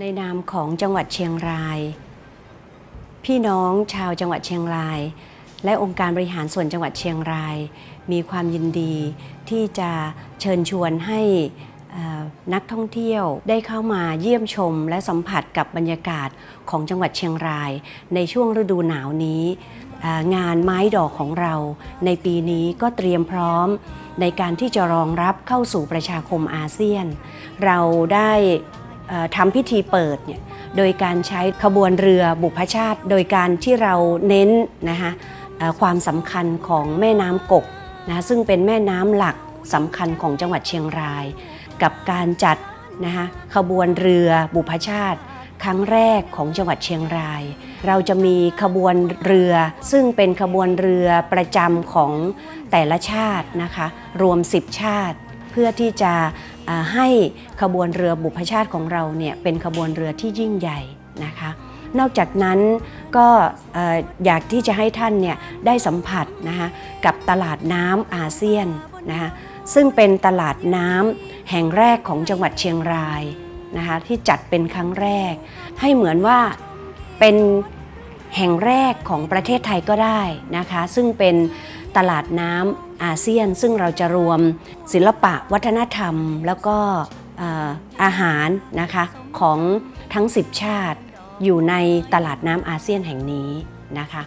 ในนามของจังหวัดเชียงราย พี่น้องชาวจังหวัดเชียงราย และองค์การบริหารส่วนจังหวัดเชียงราย มีความยินดีที่จะเชิญชวนให้นักท่องเที่ยวได้เข้ามาเยี่ยมชมและสัมผัสกับบรรยากาศของจังหวัดเชียงราย ในช่วงฤดูหนาวนี้ งานไม้ดอกของเรา ในปีนี้ก็เตรียมพร้อม ในการที่จะรองรับเข้าสู่ประชาคมอาเซียน เราได้ ทำพิธีเปิดเนี่ยโดยการใช้ขบวนเรือบุพชาติ โดยการที่เราเน้นนะคะความสำคัญของแม่น้ำกกนะซึ่งเป็นแม่น้ำหลักสำคัญของจังหวัดเชียงราย กับการจัดนะคะขบวนเรือบุพชาติ ครั้งแรกของจังหวัดเชียงราย เราจะมีขบวนเรือ ซึ่งเป็นขบวนเรือประจำของแต่ละชาตินะคะรวม 10 ชาติ เพื่อที่จะ ให้ขบวนเรือบุพชาติของเราเนี่ยเป็นขบวนเรือที่ยิ่งใหญ่นะคะนอกจากนั้นก็เอ่ออยากที่จะให้ท่านเนี่ยได้สัมผัสนะคะกับตลาดน้ำอาเซียนนะคะซึ่งเป็นตลาดน้ำแห่งแรกของจังหวัดเชียงรายนะคะที่จัดเป็นครั้งแรก ให้เหมือนว่าเป็นแห่งแรกของประเทศไทยก็ได้นะคะซึ่งเป็นตลาดน้ำ อาเซียน ซึ่งเราจะรวมศิลปะวัฒนธรรม แล้วก็เอ่ออาหารนะคะของทั้ง 10 ชาติ อยู่ในตลาดน้ำอาเซียนแห่งนี้นะคะ